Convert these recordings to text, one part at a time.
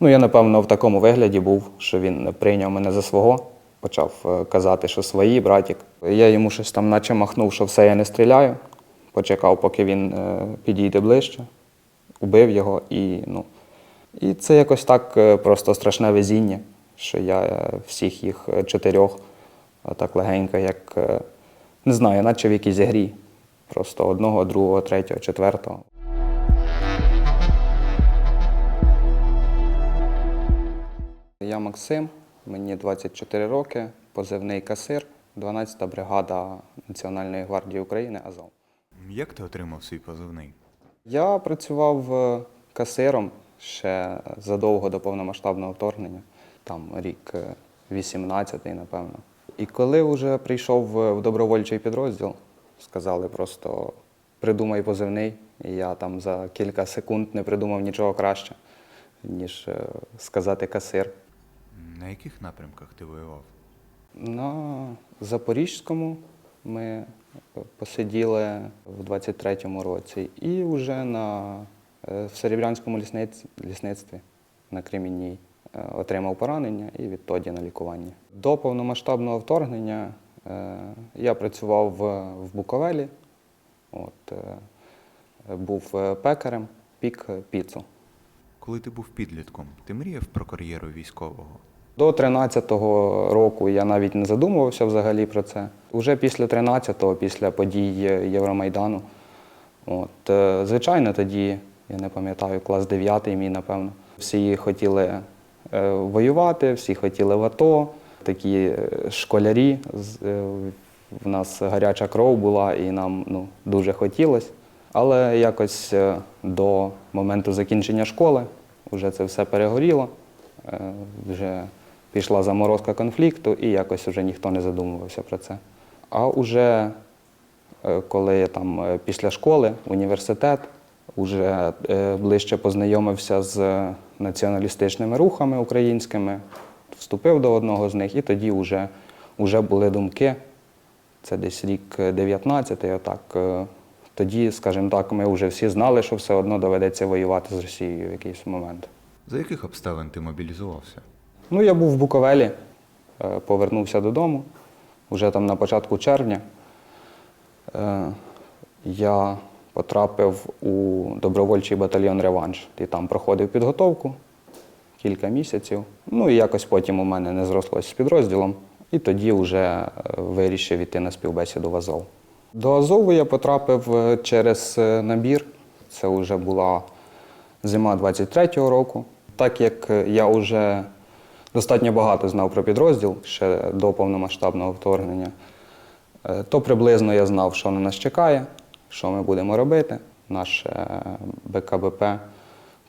Ну, я, напевно, в такому вигляді був, що він прийняв мене за свого, почав е, казати, що свої, братік. Я йому щось там наче махнув, що все, я не стріляю. Почекав, поки він е, підійде ближче, убив його і, ну. І це якось так е, просто страшне везіння, що я всіх їх чотирьох так легенько, як не знаю, наче в якійсь грі. Просто одного, другого, третього, четвертого. Я Максим, мені 24 роки, позивний касир, 12-та бригада Національної гвардії України Азов. Як ти отримав свій позивний? Я працював е, касиром ще задовго до повномасштабного вторгнення, там рік 18-й, напевно. І коли вже прийшов в в добровольчий підрозділ, сказали просто придумай позивний. І я там за кілька секунд не придумав нічого краще, ніж е, сказати касир. На яких напрямках ти воював? На Запорізькому ми посиділи в 23-му році, і вже на е, в Серебрянському лісництві на Кремінній е, отримав поранення і відтоді на лікування. До повномасштабного вторгнення е, я працював в, Буковелі, от, був пекарем, пік піцу. Коли ти був підлітком, ти мріяв про кар'єру військового? До 13-го року я навіть не задумувався взагалі про це. Уже після 13-го, після подій Євромайдану, от, е, звичайно, тоді, я не пам'ятаю, клас 9 мій, напевно. Всі хотіли е, воювати, всі хотіли в АТО, такі е, школярі. В нас гаряча кров була і нам ну, дуже хотілося. Але якось до моменту закінчення школи вже це все перегоріло. Е, Вже пішла заморозка конфлікту, і якось вже ніхто не задумувався про це. А уже е, коли там е, після школи, університет, уже е, ближче познайомився з націоналістичними рухами українськими, вступив до одного з них, і тоді вже, вже були думки. Це десь рік 19-й, отак. Тоді, скажімо так, ми вже всі знали, що все одно доведеться воювати з Росією в якийсь момент. За яких обставин ти мобілізувався? Ну, я був в Буковелі, е, повернувся додому вже там на початку червня. Е, Я потрапив у добровольчий батальйон Реванш і там проходив підготовку кілька місяців. Ну і якось потім у мене не зрослося з підрозділом, і тоді вже е, вирішив іти на співбесіду в Азов. До Азову я потрапив е, через е, набір. Це вже була зима 23-го року. Так як е, я вже достатньо багато знав про підрозділ ще до повномасштабного вторгнення, то приблизно я знав, що на нас чекає, що ми будемо робити. Наше БКБП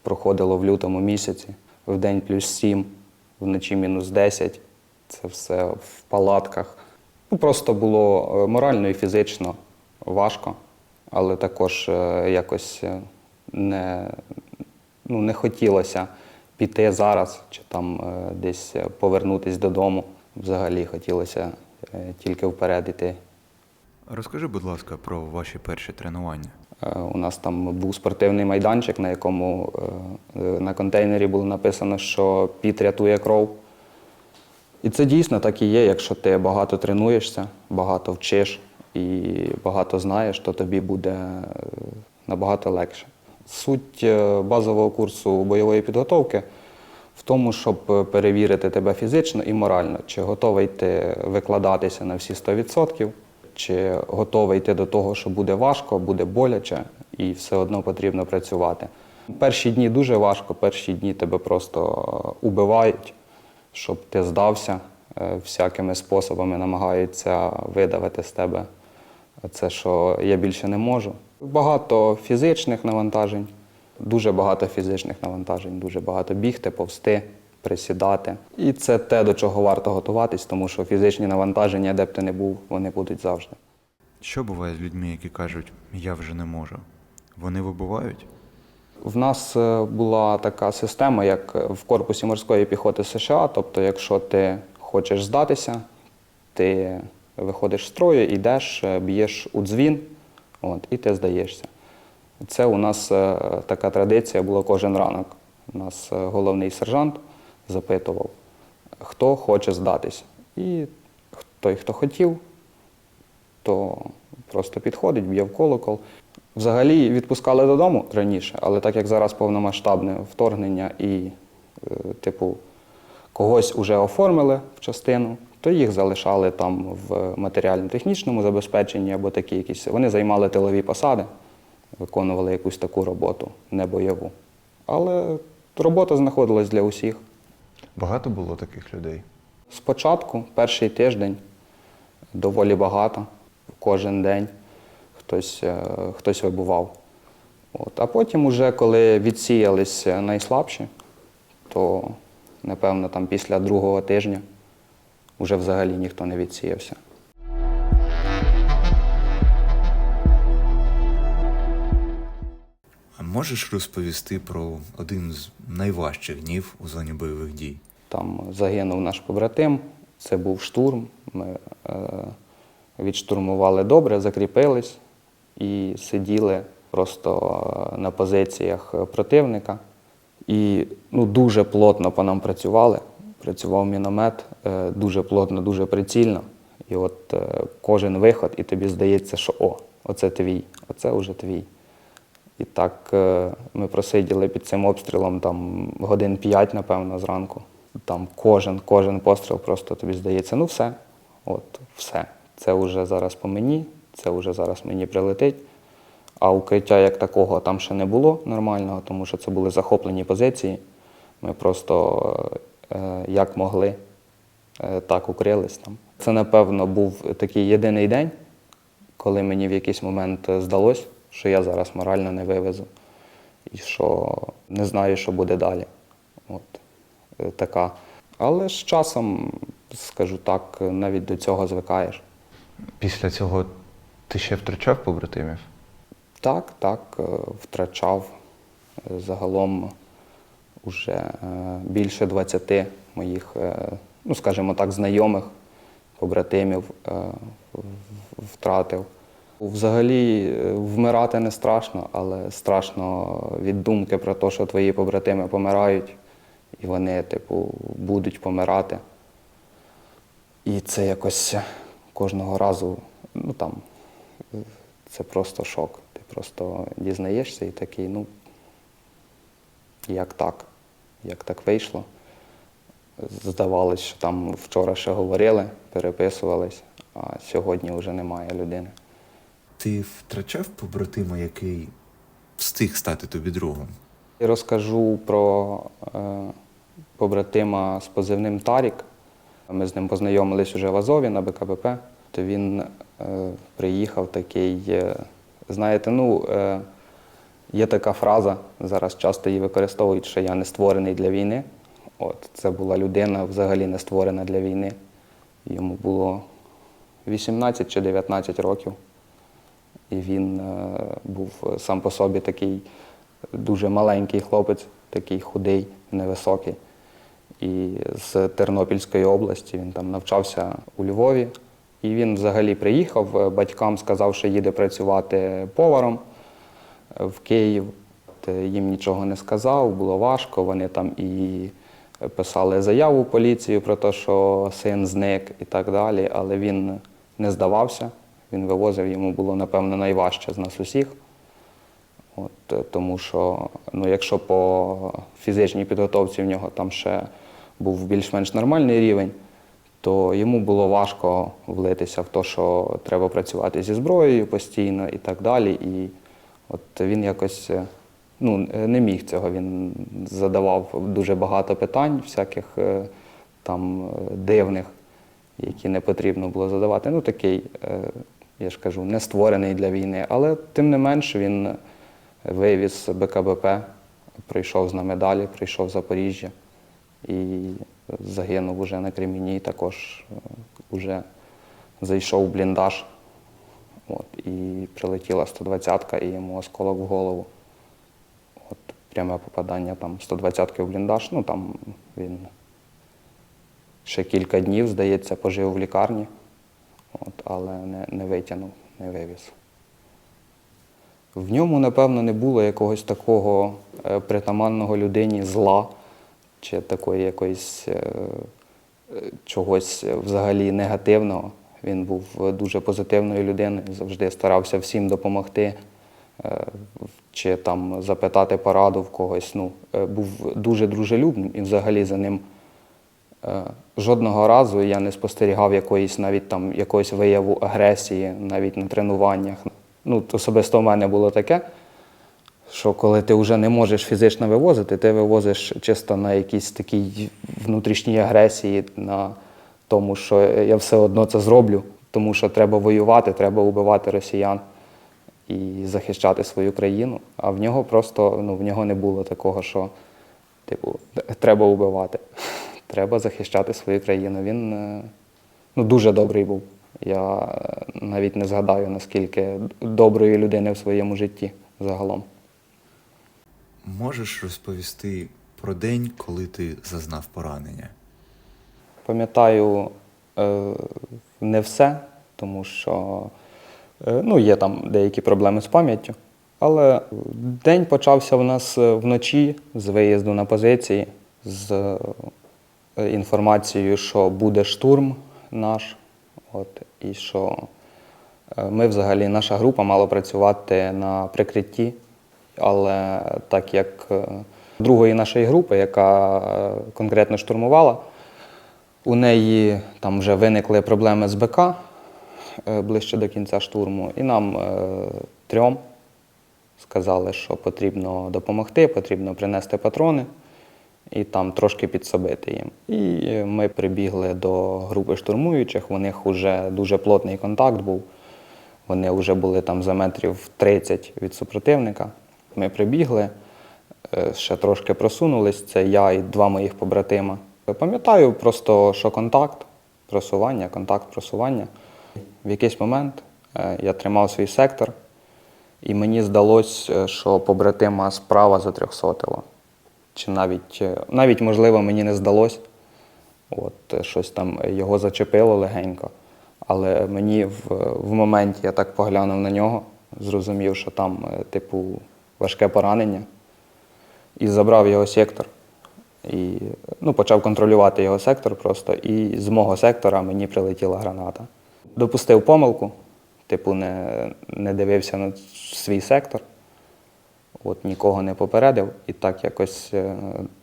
проходило в лютому місяці, в день плюс 7, вночі мінус 10. Це все в палатках. Ну, просто було е, морально і фізично важко, але також е, якось е, не, ну, не хотілося піти зараз чи там десь повернутися додому. Взагалі хотілося тільки вперед іти. Розкажи, будь ласка, про ваші перші тренування. У нас там був спортивний майданчик, на якому на контейнері було написано, що піт рятує кров. І це дійсно так і є. Якщо ти багато тренуєшся, багато вчиш і багато знаєш, то тобі буде е, набагато легше. Суть е, базового курсу бойової підготовки в тому, щоб е, перевірити тебе фізично і морально, чи готовий ти викладатися на всі 100%, чи готовий йти до того, що буде важко, буде боляче, і все одно потрібно працювати. Перші дні дуже важко, перші дні тебе просто убивають, щоб ти здався, е, всякими способами намагаються видавити з тебе це, що я більше не можу. Багато фізичних навантажень, дуже багато фізичних навантажень, дуже багато бігти, повсти, присідати. І це те, до чого варто готуватись, тому що фізичні навантаження, де б ти не був, вони будуть завжди. Що буває з людьми, які кажуть, я вже не можу? Вони вибувають? В нас е, була така система, як в корпусі морської піхоти США. Тобто, якщо ти хочеш здатися, ти виходиш з строю, йдеш, е, б'єш у дзвін, от, і ти здаєшся. Це у нас е, така традиція була кожен ранок. У Нас е, головний сержант запитував, хто хоче здатись. І той, хто хотів, то просто підходить, б'є в колокол. Взагалі відпускали додому раніше, але так як зараз повномасштабне вторгнення і, е, типу, когось вже оформили в частину, то їх залишали там в матеріально-технічному забезпеченні або такі якісь. Вони займали тилові посади, виконували якусь таку роботу, не бойову. Але робота знаходилась для усіх. Багато було таких людей. Спочатку, перший тиждень, доволі багато, кожен день хтось, е, хтось вибував. От. А потім, уже, коли відсіялись найслабші, то, напевно, там після другого тижня вже взагалі ніхто не відсіявся. А можеш розповісти про один з найважчих днів у зоні бойових дій? Там загинув наш побратим, це був штурм. Ми е, відштурмували добре, закріпились і сиділи просто е, на позиціях противника. І ну, дуже плотно по нам працювали. Працював міномет, е, дуже плотно, дуже прицільно. І от е, кожен виход, і тобі здається, що о, оце твій, оце вже твій. І так е, ми просиділи під цим обстрілом там годин п'ять, напевно, зранку. Там кожен, кожен постріл просто тобі здається, ну все, от все. Це вже зараз по мені, це вже зараз мені прилетить. А укриття як такого там ще не було нормального, тому що це були захоплені позиції. Ми просто е, як могли, е, так укрились там. Це, напевно, був такий єдиний день, коли мені в якийсь момент е, здалось, що я зараз морально не вивезу і що не знаю, що буде далі. От така. Але з часом, скажу так, навіть до цього звикаєш. Після цього ти ще втрачав побратимів? Так, так, е, втрачав загалом уже е, більше 20 моїх, е, ну скажімо так, знайомих, побратимів втратив. Взагалі вмирати не страшно, але страшно від думки про те, що твої побратими помирають, і вони, типу, будуть помирати. І це якось кожного разу, ну там, це просто шок. Ти просто дізнаєшся і такий, ну, як так? Як так вийшло? Здавалось, що там вчора ще говорили, переписувались, а сьогодні вже немає людини. Ти втрачав побратима, який встиг стати тобі другом? І розкажу про е, побратима з позивним Тарік. Ми з ним познайомились уже в Азові на БКБП. То він приїхав такий, е, знаєте, ну, е, є така фраза, зараз часто її використовують, що я не створений для війни. От, це була людина взагалі не створена для війни. Йому було 18 чи 19 років. І він е, був сам по собі такий дуже маленький хлопець, такий худий, невисокий. І з Тернопільської області він там навчався у Львові. І він взагалі приїхав, е, батькам сказав, що їде працювати поваром е, в Київ. Е, Їм нічого не сказав, було важко. Вони там і писали заяву поліцію про те, що син зник і так далі, але він не здавався. Він вивозив, йому було, напевно, найважче з нас усіх. От, е, тому що, ну, якщо по фізичній підготовці в нього там ще був більш-менш нормальний рівень, то йому було важко влитися в те, що треба працювати зі зброєю постійно і так далі. І от він якось е, ну, не міг цього. Він задавав дуже багато питань, всяких е, там е, дивних, які не потрібно було задавати. Ну, такий, я ж кажу, не створений для війни. Але тим не менш він вивіз БКБП, прийшов з нами далі, прийшов в Запоріжжя і загинув уже на Креміні, також е, уже зайшов в бліндаж. От, і прилетіла 120-ка і йому осколок в голову. От, пряме попадання там 120-ки в бліндаж. Ну там він ще кілька днів, здається, пожив в лікарні, от, але не, не витягнув, не вивіз. В ньому, напевно, не було якогось такого е, притаманного людині зла чи такої якоїсь е, чогось взагалі негативного. Він був дуже позитивною людиною, завжди старався всім допомогти, е, чи там запитати пораду в когось. Ну, е, був дуже дружелюбним і взагалі за ним жодного разу я не спостерігав якоїсь навіть там якогось вияву агресії, навіть на тренуваннях. Ну, особисто в мене було таке, що коли ти вже не можеш фізично вивозити, ти вивозиш чисто на якійсь такій внутрішній агресії, на тому, що я все одно це зроблю, тому що треба воювати, треба убивати росіян і захищати свою країну. А в нього просто ну, в нього не було такого, що типу, треба убивати, треба захищати свою країну. Він е, ну, дуже добрий був. Я е, навіть не згадаю, наскільки доброї людини в своєму житті загалом. Можеш розповісти про день, коли ти зазнав поранення? Пам'ятаю е, не все, тому що е, ну, є там деякі проблеми з пам'яттю. Але день почався в нас е, вночі з виїзду на позиції, з інформацією, що буде штурм наш, от, і що ми взагалі, наша група мала працювати на прикритті, але так як е, другої нашої групи, яка е, конкретно штурмувала, у неї там вже виникли проблеми з БК е, ближче до кінця штурму, і нам трьом сказали, що потрібно допомогти, потрібно принести патрони і там трошки підсобити їм. І ми прибігли до групи штурмуючих, у них вже дуже плотний контакт був. Вони вже були там за метрів 30 від супротивника. Ми прибігли, е, ще трошки просунулись. Це я і два моїх побратима. Пам'ятаю просто, що контакт, просування, контакт, просування. В якийсь момент е, я тримав свій сектор, і мені здалося, що побратима справа затрьохсотило. Чи навіть, е, навіть, можливо, мені не здалось. От, е, щось там його зачепило легенько. Але мені в, в моменті я так поглянув на нього, зрозумів, що там, е, типу, важке поранення, і забрав його сектор. І ну, почав контролювати його сектор просто, і з мого сектора мені прилетіла граната. Допустив помилку, типу, не, не дивився на свій сектор, от нікого не попередив. І так якось е,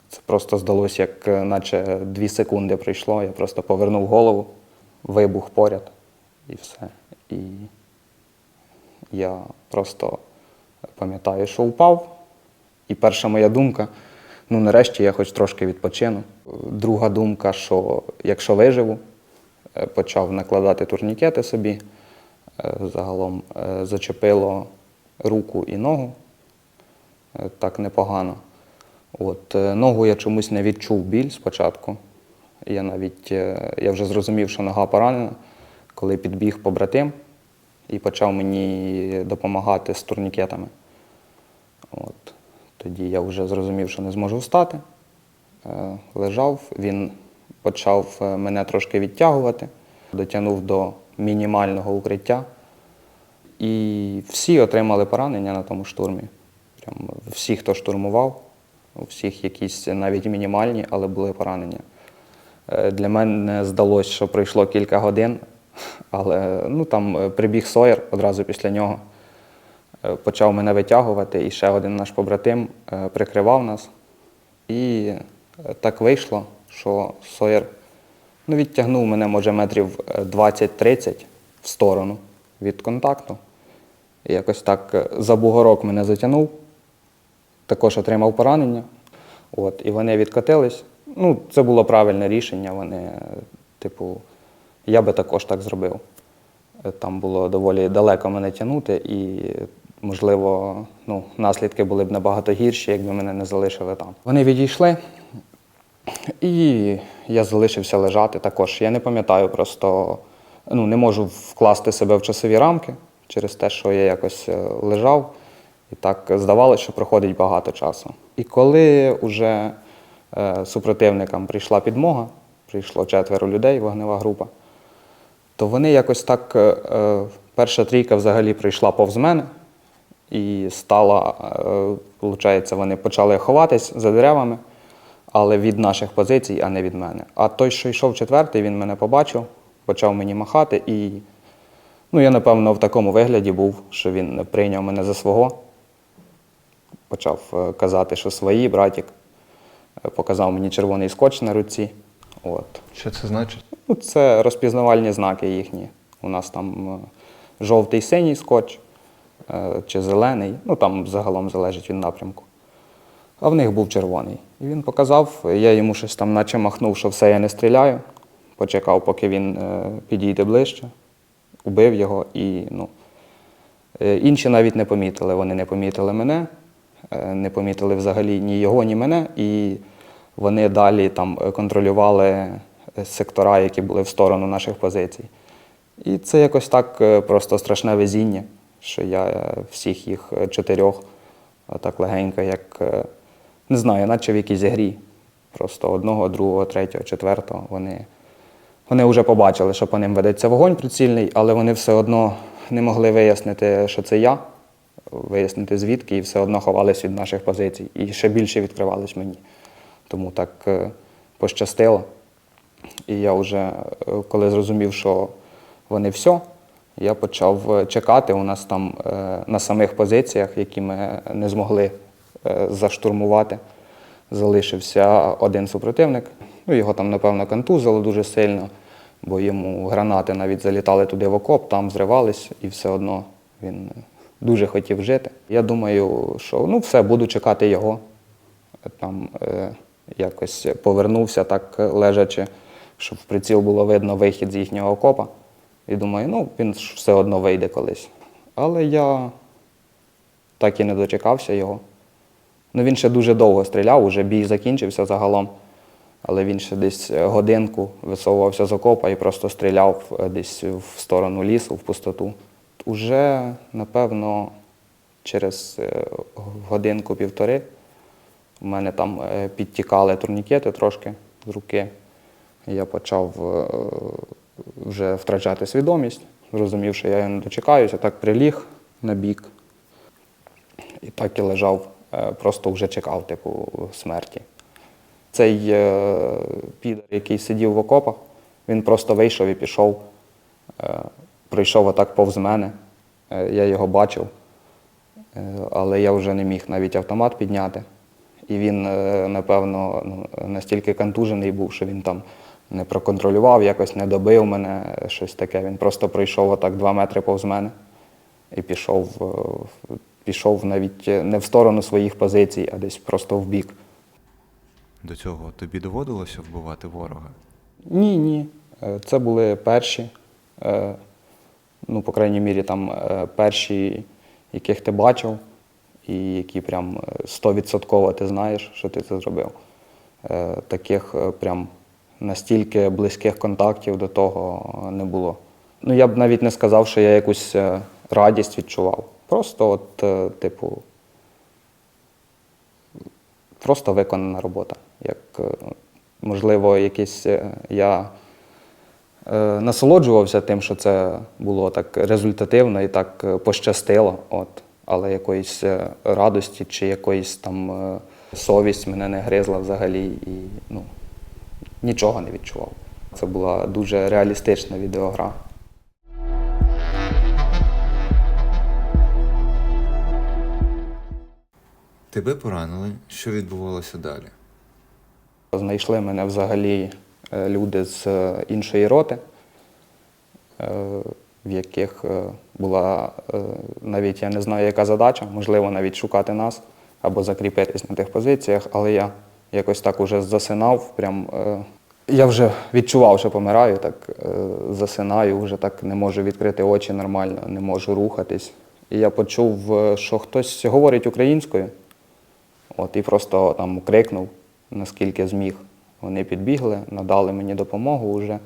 це просто здалося, як е, наче дві секунди пройшло. Я просто повернув голову, вибух поряд і все. І я просто пам'ятаю, що впав. І перша моя думка, ну нарешті я хоч трошки відпочину. Друга думка, що якщо виживу, е, почав накладати турнікети собі. Е, Загалом е, зачепило руку і ногу так непогано. От, ногу я чомусь не відчув біль спочатку. Я навіть я вже зрозумів, що нога поранена, коли підбіг побратим і почав мені допомагати з турнікетами. От. Тоді я вже зрозумів, що не зможу встати. Е, Лежав, він почав е, мене трошки відтягувати, дотягнув до мінімального укриття. І всі отримали поранення на тому штурмі. Прям всі, хто штурмував, у всіх якісь навіть мінімальні, але були поранення. Е, Для мене здалося, що пройшло кілька годин, але ну, там е, прибіг Сойер одразу після нього. Е, Почав мене витягувати, і ще один наш побратим е, прикривав нас. І так вийшло, що Сойер ну, відтягнув мене, може, метрів е, 20-30 в сторону від контакту. І якось так за бугорок мене затягнув, також отримав поранення. От, і вони відкотились. Ну, це було правильне рішення. Вони, типу, я би також так зробив. Е, Там було доволі далеко мене тягнути, і, можливо, ну, наслідки були б набагато гірші, якби мене не залишили там. Вони відійшли, і я залишився лежати також. Я не пам'ятаю, просто ну, не можу вкласти себе в часові рамки через те, що я якось е, лежав. І так здавалося, що проходить багато часу. І коли вже е, супротивникам прийшла підмога, прийшло четверо людей, вогнева група, то вони якось так, е, е, перша трійка взагалі прийшла повз мене, і стала, виходить, вони почали ховатись за деревами, але від наших позицій, а не від мене. А той, що йшов четвертий, він мене побачив, почав мені махати, і ну, я, напевно, в такому вигляді був, що він прийняв мене за свого, почав е, казати, що свої, братік. Е, Показав мені червоний скотч на руці. От. Що це значить? Ну, це розпізнавальні знаки їхні. У нас там е, жовтий синій скотч е, чи зелений, ну там загалом залежить від напрямку. А в них був червоний. І він показав, я йому щось там наче махнув, що все, я не стріляю. Почекав, поки він е, підійде ближче, убив його і ну, Інші навіть не помітили. Вони не помітили мене, не помітили взагалі ні його, ні мене. І вони далі там е, контролювали е, сектора, які були в сторону наших позицій. І це якось так е, просто страшне везіння, що я всіх їх чотирьох так легенько, як не знаю, наче в якійсь грі. Просто одного, другого, третього, четвертого. Вони, вони вже побачили, що по ним ведеться вогонь прицільний, але вони все одно не могли вияснити, що це я, вияснити звідки, і все одно ховались від наших позицій. І ще більше відкривались мені. Тому так е, пощастило. І я вже, е, коли зрозумів, що вони все, я почав е, чекати. У нас там на самих позиціях, які ми не змогли заштурмувати, залишився один супротивник. Ну, його там, напевно, контузило дуже сильно, бо йому гранати навіть залітали туди в окоп, там зривались, і все одно він дуже хотів жити. Я думаю, що ну, все, буду чекати його. Там якось повернувся так лежачи, щоб в приціл було видно вихід з їхнього окопа. І думаю, ну, він ж все одно вийде колись. Але я так і не дочекався його. Ну, він ще дуже довго стріляв, уже бій закінчився загалом. Але він ще десь годинку висовувався з окопа і просто стріляв е, десь в сторону лісу, в пустоту. Уже, напевно, через е, годинку-півтори у мене там е, підтікали турнікети трошки з руки. Я почав е, вже втрачати свідомість, зрозумів, що я не дочекаюся, так приліг на бік. І так і лежав, е, просто вже чекав, типу, смерті. Цей підер, який сидів в окопах, він просто вийшов і пішов, пройшов отак повз мене. Я його бачив, але я вже не міг навіть автомат підняти. І він, е, напевно, ну, настільки контужений був, що він там не проконтролював, якось не добив мене, щось таке. Він просто пройшов отак два метри повз мене і пішов, е, пішов навіть е, не в сторону своїх позицій, а десь просто в бік. До цього тобі доводилося вбивати ворога? Ні, ні. Це були перші, ну, по крайній мірі, там перші, яких ти бачив, і які прям е, стовідсотково ти знаєш, що ти це зробив. Е, Таких е, прям настільки близьких контактів до того не було. Ну, я б навіть не сказав, що я якусь е, радість відчував. Просто, от, е, типу, просто виконана робота. Як, е, можливо, якийсь е, я е, насолоджувався тим, що це було так результативно і так е, пощастило. От. Але якоїсь е, радості чи якоїсь там е, совість мене не гризла взагалі і ну, нічого не відчував. Це була дуже реалістична відеогра. Тебе поранили, що відбувалося далі? Знайшли мене взагалі е, люди з іншої роти, в яких е, була е, навіть я не знаю, яка задача, можливо, навіть шукати нас або закріпитись на тих позиціях, але я якось так уже засинав. Прям, е, я вже відчував, що помираю, так засинаю, вже так не можу відкрити очі нормально, не можу рухатись. І я почув, що хтось говорить українською. От, і просто там крикнув, наскільки зміг. Вони підбігли, надали мені допомогу вже.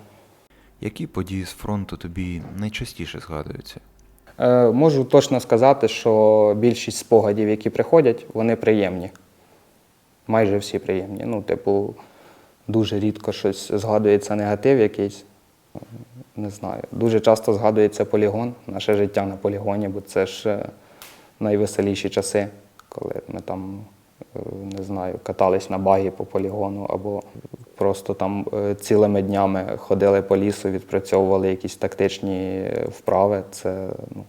Які події з фронту тобі найчастіше згадуються? Е, можу точно сказати, що більшість спогадів, які приходять, вони приємні. Майже всі приємні. Ну, типу, дуже рідко щось згадується негатив якийсь. Не знаю. Дуже часто згадується полігон, наше життя на полігоні, бо це ж е, найвеселіші часи, коли ми там, е, не знаю, катались на багі по полігону або просто там е, цілими днями ходили по лісу, відпрацьовували якісь тактичні е, вправи. Це ну,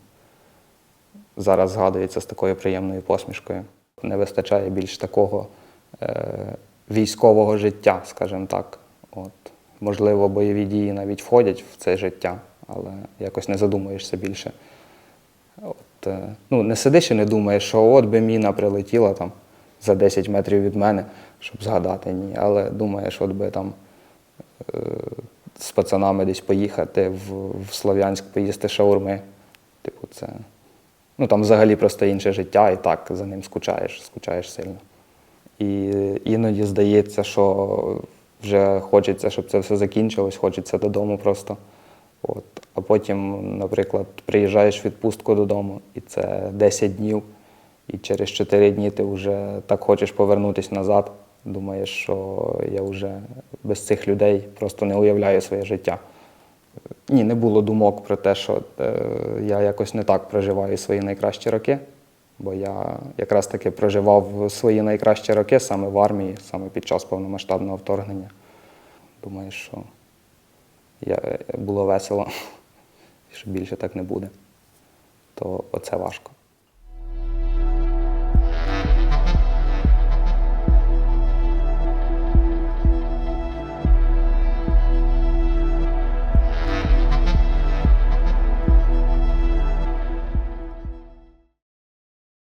зараз згадується з такою приємною посмішкою. Не вистачає більш такого е, військового життя, скажімо так. От. Можливо, бойові дії навіть входять в це життя, але якось не задумуєшся більше. От, е, ну, не сидиш і не думаєш, що от би міна прилетіла там за 10 метрів від мене, щоб згадати ні. Але думаєш, от би там е, з пацанами десь поїхати в, в Слов'янськ, поїсти шаурми. Типу, це. Ну там взагалі просто інше життя, і так за ним скучаєш, скучаєш сильно. І іноді здається, що вже хочеться, щоб це все закінчилось, хочеться додому просто. От. А потім, наприклад, приїжджаєш в відпустку додому, і це 10 днів, і через 4 дні ти вже так хочеш повернутися назад. Думаєш, що я вже без цих людей просто не уявляю своє життя. Ні, не було думок про те, що е, я якось не так проживаю свої найкращі роки, бо я якраз таки проживав свої найкращі роки саме в армії, саме під час повномасштабного вторгнення. Думаю, що я, було весело, і що більше так не буде. То оце важко.